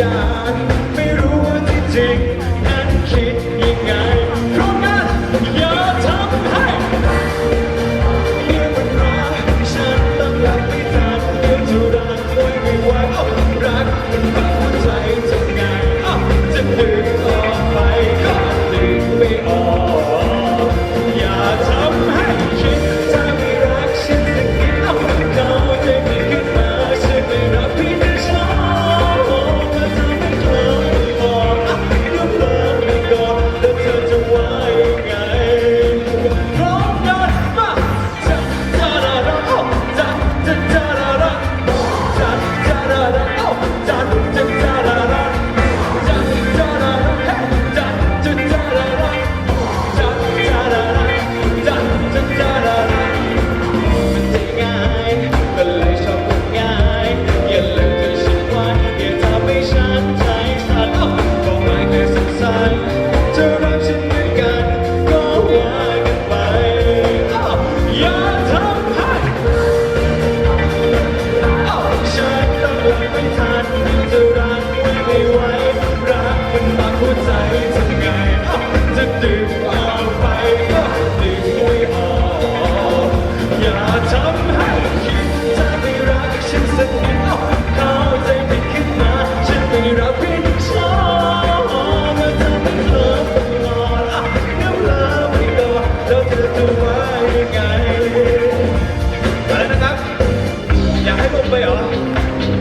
ญาณไม่รู้ว่าที่จริง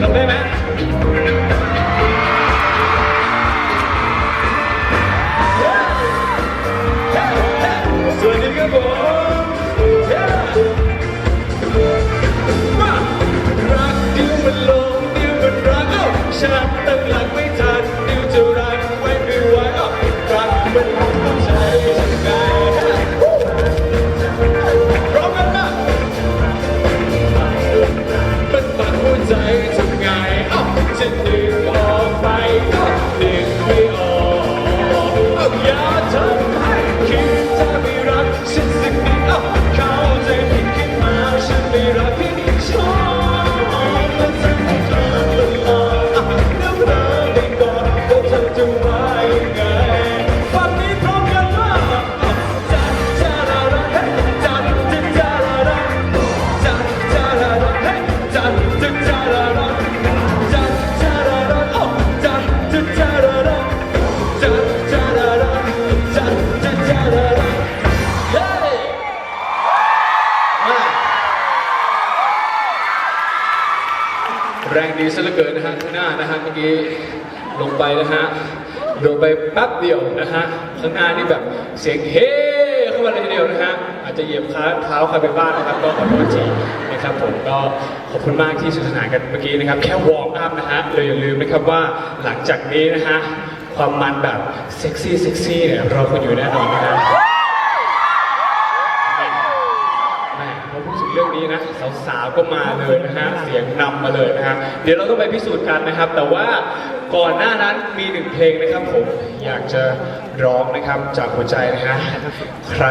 准备没 แรงดีซะเหลือเกินนะฮะข้างหน้านะฮะเมื่อกี้ลงไปนะฮะโดนไปแป๊บเดียวนะฮะข้างหน้านี่แบบเสียงเฮ้เข้ามาเลยทีเดียวนะฮะอาจจะเหยียบขาเท้าใครไปบ้างนะครับ ก็ขอโทษทีนะครับผมก็ขอบคุณมากที่สนุกสนานกันเมื่อกี้นะครับ แค่วอร์มอัพนะฮะเลยอย่าลืมนะครับว่าหลังจากนี้นะฮะความมันแบบเซ็กซี่เซ็กซี่เนี่ยรอคุณอยู่แน่นอนนะฮะ แม่พอพูดถึงเรื่องนี้นะ สาวก็มาเลยนะฮะเสียงนำมาเลยนะฮะเดี๋ยวเราต้องไปพิสูจน์กันนะครับ แต่ว่าก่อนหน้านั้นมีหนึ่งเพลงนะครับผมอยากจะร้องนะครับจากหัวใจนะฮะใคร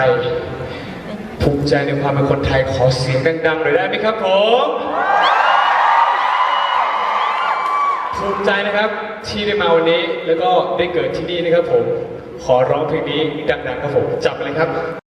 ภูมิใจในความเป็นคนไทยขอเสียงดังๆหน่อยได้ไหมครับผมภูมิใจนะครับที่ได้มาวันนี้แล้วก็ได้เกิดที่นี่นะครับผมขอร้องเพลงนี้ดังๆครับผมจับไปเลยครับ